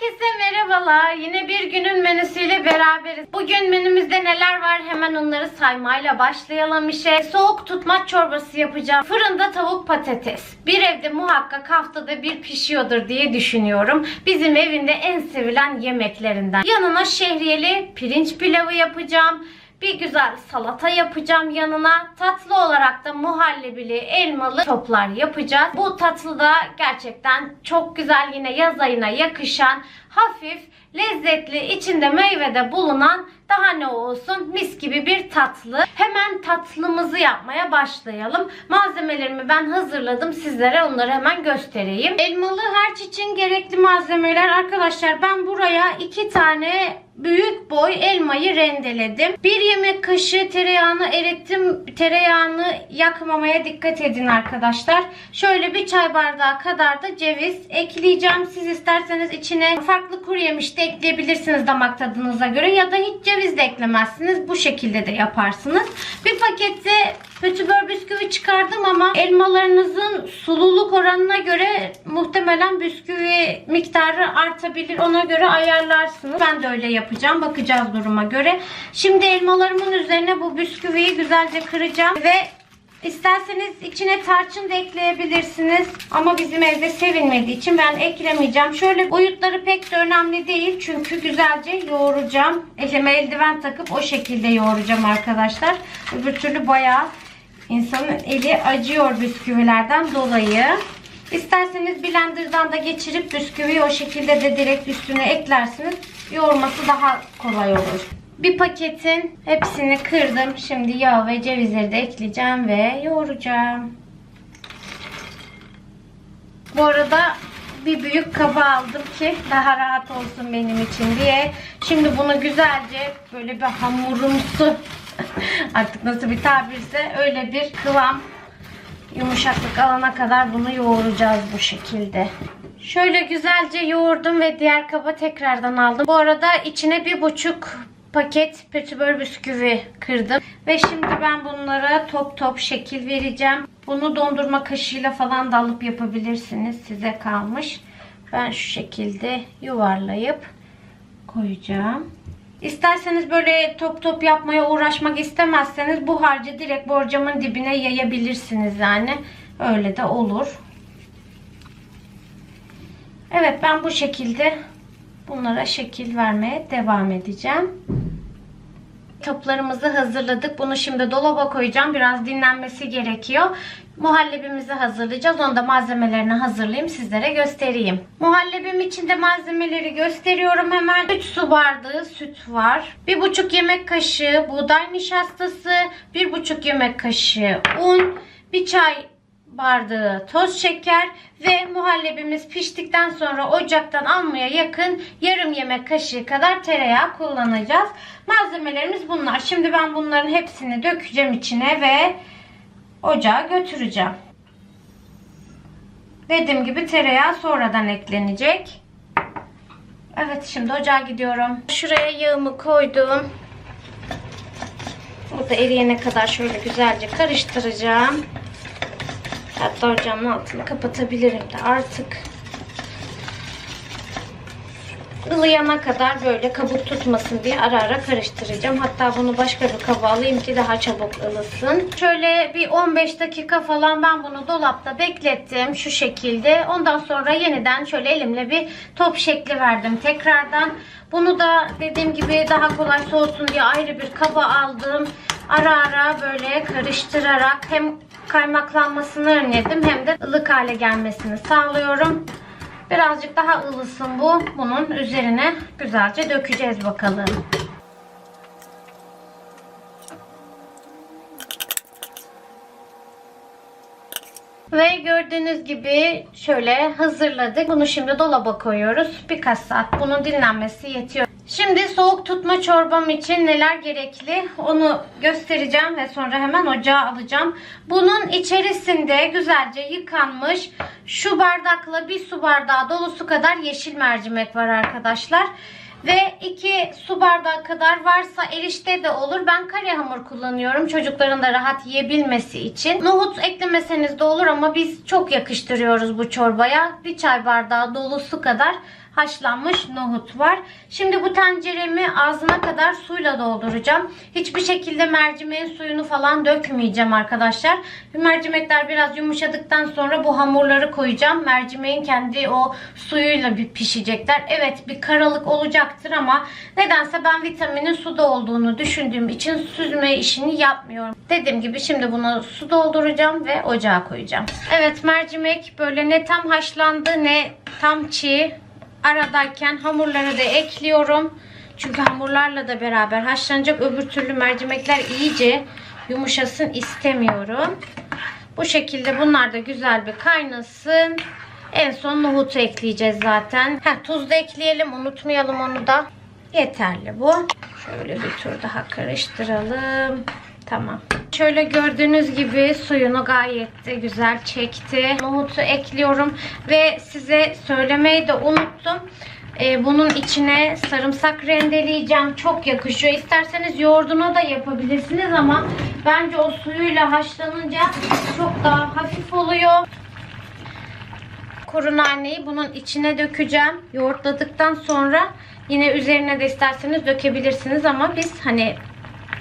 Herkese merhabalar. Yine bir günün menüsüyle beraberiz. Bugün menümüzde neler var hemen onları saymayla başlayalım işe. Soğuk tutmaç çorbası yapacağım. Fırında tavuk patates. Bir evde muhakkak haftada bir pişiyordur diye düşünüyorum. Bizim evinde en sevilen yemeklerinden. Yanına şehriyeli pirinç pilavı yapacağım. Bir güzel salata yapacağım yanına. Tatlı olarak da muhallebili elmalı toplar yapacağız. Bu tatlı da gerçekten çok güzel yine yaz ayına yakışan hafif lezzetli içinde meyvede bulunan daha ne olsun mis gibi bir tatlı. Hemen tatlımızı yapmaya başlayalım. Malzemelerimi ben hazırladım. Sizlere onları hemen göstereyim. Elmalı harç için gerekli malzemeler arkadaşlar ben buraya iki tane büyük boy elmayı rendeledim. Bir yemek kaşığı tereyağını erittim. Tereyağını yakmamaya dikkat edin arkadaşlar. Şöyle bir çay bardağı kadar da ceviz ekleyeceğim. Siz isterseniz içine farklı kuru yemiş de ekleyebilirsiniz damak tadınıza göre ya da hiç ceviz de eklemezsiniz. Bu şekilde de yaparsınız. Bir pakette Pötibör bisküvi çıkardım ama elmalarınızın sululuk oranına göre muhtemelen bisküvi miktarı artabilir. Ona göre ayarlarsınız. Ben de öyle yapacağım. Bakacağız duruma göre. Şimdi elmalarımın üzerine bu bisküviyi güzelce kıracağım ve İsterseniz içine tarçın da ekleyebilirsiniz. Ama bizim evde sevilmediği için ben eklemeyeceğim. Şöyle boyutları pek de önemli değil. Çünkü güzelce yoğuracağım. Elime eldiven takıp o şekilde yoğuracağım arkadaşlar. Öbür türlü bayağı insanın eli acıyor bisküvilerden dolayı. İsterseniz blenderdan da geçirip bisküviyi o şekilde de direkt üstüne eklersiniz. Yoğurması daha kolay olur. Bir paketin hepsini kırdım. Şimdi yağ ve cevizleri de ekleyeceğim ve yoğuracağım. Bu arada bir büyük kaba aldım ki daha rahat olsun benim için diye. Şimdi bunu güzelce böyle bir hamurumsu artık nasıl bir tabirse öyle bir kıvam yumuşaklık alana kadar bunu yoğuracağız bu şekilde. Şöyle güzelce yoğurdum ve diğer kaba tekrardan aldım. Bu arada içine bir buçuk paket petibör bisküvi kırdım. Ve şimdi ben bunlara top top şekil vereceğim. Bunu dondurma kaşığıyla falan da alıp yapabilirsiniz. Size kalmış. Ben şu şekilde yuvarlayıp koyacağım. İsterseniz böyle top top yapmaya uğraşmak istemezseniz bu harcı direkt borcamın dibine yayabilirsiniz yani. Öyle de olur. Evet ben bu şekilde bunlara şekil vermeye devam edeceğim. Toplarımızı hazırladık. Bunu şimdi dolaba koyacağım. Biraz dinlenmesi gerekiyor. Muhallebimizi hazırlayacağız. Onu da malzemelerini hazırlayayım. Sizlere göstereyim. Muhallebim için de malzemeleri gösteriyorum hemen. 3 su bardağı süt var. 1,5 yemek kaşığı buğday nişastası. 1,5 yemek kaşığı un. 1 çay bardağı toz şeker ve muhallebimiz piştikten sonra ocaktan almaya yakın yarım yemek kaşığı kadar tereyağı kullanacağız. Malzemelerimiz bunlar. Şimdi ben bunların hepsini dökeceğim içine ve ocağa götüreceğim. Dediğim gibi tereyağı sonradan eklenecek. Evet şimdi ocağa gidiyorum. Şuraya yağımı koydum. Bu da eriyene kadar şöyle güzelce karıştıracağım. Hatta ocağımın altını kapatabilirim de artık. ılıyana kadar böyle kabuk tutmasın diye ara ara karıştıracağım. Hatta bunu başka bir kaba alayım ki daha çabuk ılısın. Şöyle bir 15 dakika falan ben bunu dolapta beklettim şu şekilde. Ondan sonra yeniden şöyle elimle bir top şekli verdim tekrardan. Bunu da dediğim gibi daha kolay soğusun diye ayrı bir kaba aldım. Ara ara böyle karıştırarak hem kaymaklanmasını önledim hem de ılık hale gelmesini sağlıyorum. Birazcık daha ılısın bu. Bunun üzerine güzelce dökeceğiz bakalım. Ve gördüğünüz gibi şöyle hazırladık. Bunu şimdi dolaba koyuyoruz. Birkaç saat bunun dinlenmesi yetiyor. Şimdi soğuk tutma çorbam için neler gerekli onu göstereceğim ve sonra hemen ocağa alacağım. Bunun içerisinde güzelce yıkanmış şu bardakla bir su bardağı dolusu kadar yeşil mercimek var arkadaşlar. Ve 2 su bardağı kadar varsa erişte de olur. Ben kare hamur kullanıyorum. Çocukların da rahat yiyebilmesi için. Nohut eklemeseniz de olur ama biz çok yakıştırıyoruz bu çorbaya. Bir çay bardağı dolusu kadar haşlanmış nohut var. Şimdi bu tenceremi ağzına kadar suyla dolduracağım. Hiçbir şekilde mercimeğin suyunu falan dökmeyeceğim arkadaşlar. Mercimekler biraz yumuşadıktan sonra bu hamurları koyacağım. Mercimeğin kendi o suyuyla bir pişecekler. Evet bir karalık olacaktır ama nedense ben vitaminin suda olduğunu düşündüğüm için süzme işini yapmıyorum. Dediğim gibi şimdi bunu su dolduracağım ve ocağa koyacağım. Evet mercimek böyle ne tam haşlandı ne tam çiğ. Aradayken hamurları da ekliyorum. Çünkü hamurlarla da beraber haşlanacak. Öbür türlü mercimekler iyice yumuşasın istemiyorum. Bu şekilde bunlar da güzel bir kaynasın. En son nohutu ekleyeceğiz zaten. Heh, tuz da ekleyelim. Unutmayalım onu da. Yeterli bu. Şöyle bir tur daha karıştıralım. Tamam. Şöyle gördüğünüz gibi suyunu gayet de güzel çekti. Nohutu ekliyorum ve size söylemeyi de unuttum. Ee, bunun içine sarımsak rendeleyeceğim. Çok yakışıyor. İsterseniz yoğurduna da yapabilirsiniz ama bence o suyuyla haşlanınca çok daha hafif oluyor. Kuru naneyi bunun içine dökeceğim. Yoğurtladıktan sonra yine üzerine de isterseniz dökebilirsiniz ama biz hani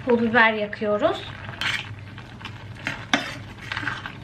pul biber yakıyoruz.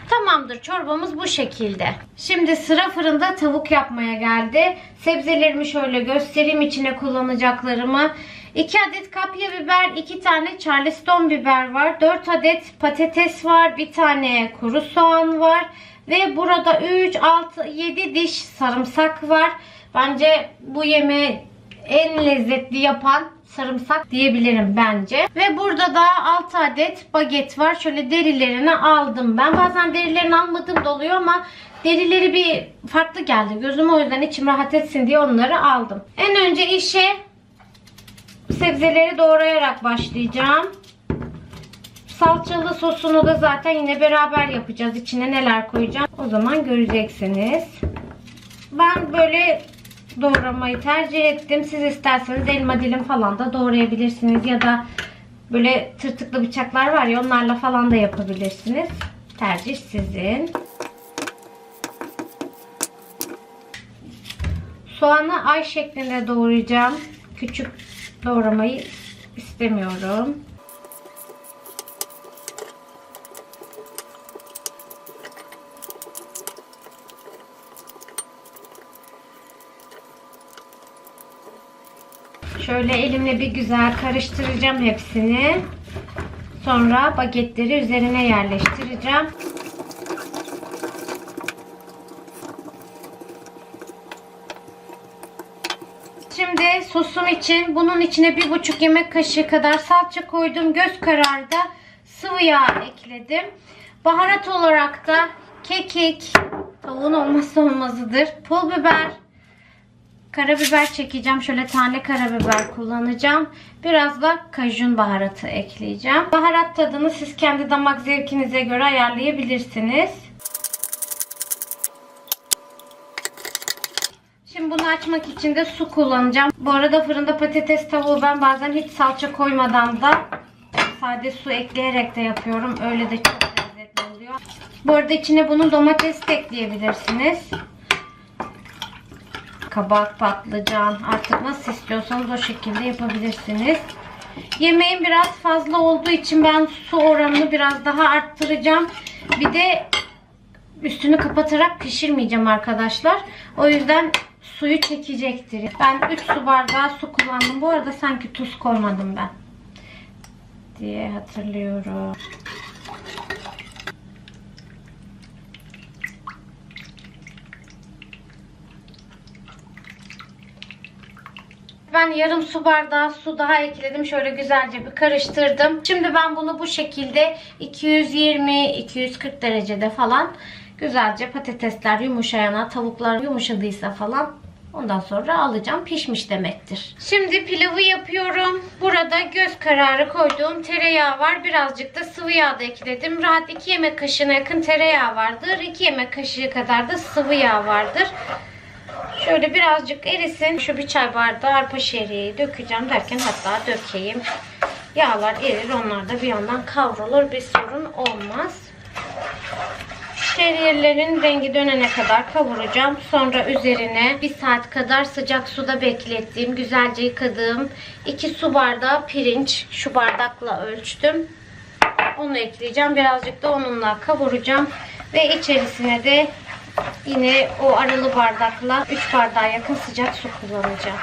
Tamamdır çorbamız bu şekilde. Şimdi sıra fırında tavuk yapmaya geldi. Sebzelerimi şöyle göstereyim içine kullanacaklarımı. 2 adet kapya biber, 2 tane charleston biber var. 4 adet patates var, bir tane kuru soğan var. Ve burada 3, 6, 7 diş sarımsak var. Bence bu yemeği en lezzetli yapan sarımsak diyebilirim bence. Ve burada da 6 adet baget var. Şöyle derilerini aldım ben. Bazen derilerini almadığım da ama derileri bir farklı geldi. Gözüme o yüzden içim rahat etsin diye onları aldım. En önce işe sebzeleri doğrayarak başlayacağım. Salçalı sosunu da zaten yine beraber yapacağız. İçine neler koyacağım o zaman göreceksiniz. Ben böyle doğramayı tercih ettim. Siz isterseniz elma dilim falan da doğrayabilirsiniz. Ya da böyle tırtıklı bıçaklar var ya onlarla falan da yapabilirsiniz. Tercih sizin. Soğanı ay şeklinde doğrayacağım. Küçük doğramayı istemiyorum. Şöyle elimle bir güzel karıştıracağım hepsini. Sonra bagetleri üzerine yerleştireceğim. Şimdi sosum için bunun içine bir buçuk yemek kaşığı kadar salça koydum. Göz kararı da sıvı yağ ekledim. Baharat olarak da kekik, tavuğun olmazsa olmazıdır. Pul biber, Karabiber çekeceğim. Şöyle tane karabiber kullanacağım. Biraz da kajun baharatı ekleyeceğim. Baharat tadını siz kendi damak zevkinize göre ayarlayabilirsiniz. Şimdi bunu açmak için de su kullanacağım. Bu arada fırında patates tavuğu ben bazen hiç salça koymadan da sade su ekleyerek de yapıyorum. Öyle de çok lezzetli oluyor. Bu arada içine bunun domates de ekleyebilirsiniz kabak, patlıcan artık nasıl istiyorsanız o şekilde yapabilirsiniz. Yemeğim biraz fazla olduğu için ben su oranını biraz daha arttıracağım. Bir de üstünü kapatarak pişirmeyeceğim arkadaşlar. O yüzden suyu çekecektir. Ben 3 su bardağı su kullandım. Bu arada sanki tuz koymadım ben. Diye hatırlıyorum. Ben yarım su bardağı su daha ekledim. Şöyle güzelce bir karıştırdım. Şimdi ben bunu bu şekilde 220-240 derecede falan güzelce patatesler yumuşayana, tavuklar yumuşadıysa falan ondan sonra alacağım. Pişmiş demektir. Şimdi pilavı yapıyorum. Burada göz kararı koyduğum tereyağı var. Birazcık da sıvı yağ da ekledim. Rahat 2 yemek kaşığına yakın tereyağı vardır. 2 yemek kaşığı kadar da sıvı yağ vardır. Şöyle birazcık erisin. Şu bir çay bardağı arpa şehriyeyi dökeceğim derken hatta dökeyim. Yağlar erir. Onlar da bir yandan kavrulur. Bir sorun olmaz. Şehriyelerin rengi dönene kadar kavuracağım. Sonra üzerine bir saat kadar sıcak suda beklettiğim, güzelce yıkadığım 2 su bardağı pirinç. Şu bardakla ölçtüm. Onu ekleyeceğim. Birazcık da onunla kavuracağım. Ve içerisine de yine o aralı bardakla 3 bardağa yakın sıcak su kullanacağım.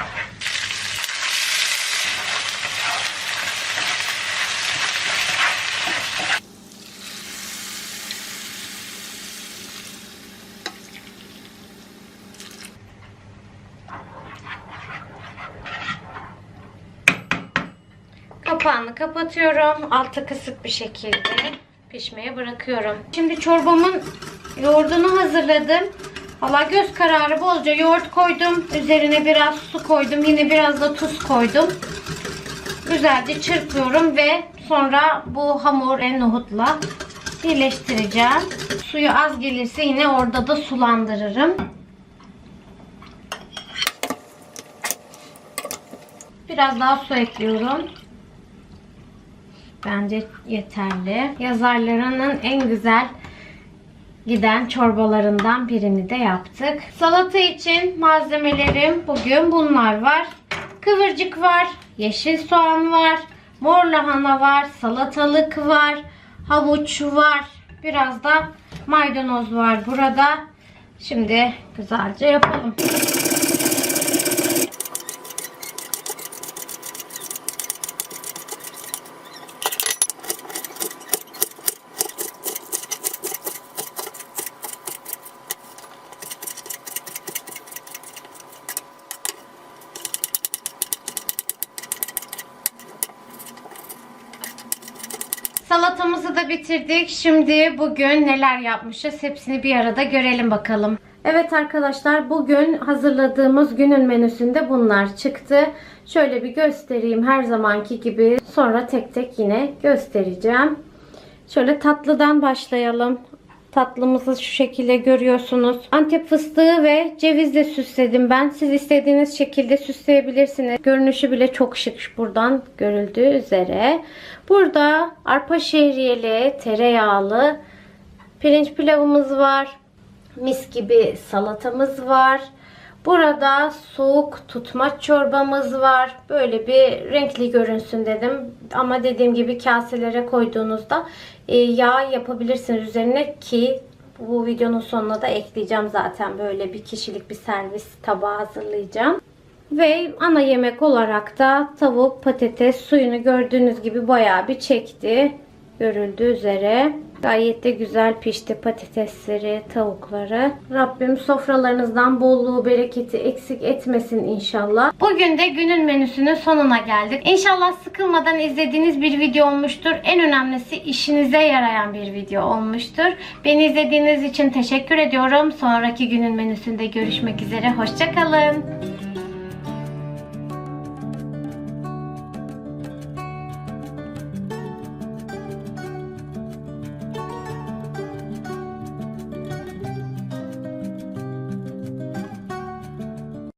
Kapağını kapatıyorum. Altı kısık bir şekilde pişmeye bırakıyorum. Şimdi çorbamın yoğurdunu hazırladım. Valla göz kararı bolca yoğurt koydum. Üzerine biraz su koydum. Yine biraz da tuz koydum. Güzelce çırpıyorum ve sonra bu hamur en nohutla birleştireceğim. Suyu az gelirse yine orada da sulandırırım. Biraz daha su ekliyorum. Bence yeterli. Yazarlarının en güzel giden çorbalarından birini de yaptık. Salata için malzemelerim bugün bunlar var. Kıvırcık var, yeşil soğan var, mor lahana var, salatalık var, havuç var. Biraz da maydanoz var burada. Şimdi güzelce yapalım. Salatamızı da bitirdik. Şimdi bugün neler yapmışız hepsini bir arada görelim bakalım. Evet arkadaşlar bugün hazırladığımız günün menüsünde bunlar çıktı. Şöyle bir göstereyim her zamanki gibi. Sonra tek tek yine göstereceğim. Şöyle tatlıdan başlayalım. Tatlımızı şu şekilde görüyorsunuz. Antep fıstığı ve cevizle süsledim ben. Siz istediğiniz şekilde süsleyebilirsiniz. Görünüşü bile çok şık buradan görüldüğü üzere. Burada arpa şehriyeli, tereyağlı pirinç pilavımız var. Mis gibi salatamız var. Burada soğuk tutmaç çorbamız var. Böyle bir renkli görünsün dedim. Ama dediğim gibi kaselere koyduğunuzda yağ yapabilirsiniz üzerine ki bu videonun sonuna da ekleyeceğim zaten böyle bir kişilik bir servis tabağı hazırlayacağım. Ve ana yemek olarak da tavuk patates suyunu gördüğünüz gibi bayağı bir çekti. Görüldüğü üzere. Gayet de güzel pişti patatesleri, tavukları. Rabbim sofralarınızdan bolluğu, bereketi eksik etmesin inşallah. Bugün de günün menüsünün sonuna geldik. İnşallah sıkılmadan izlediğiniz bir video olmuştur. En önemlisi işinize yarayan bir video olmuştur. Beni izlediğiniz için teşekkür ediyorum. Sonraki günün menüsünde görüşmek üzere. Hoşçakalın.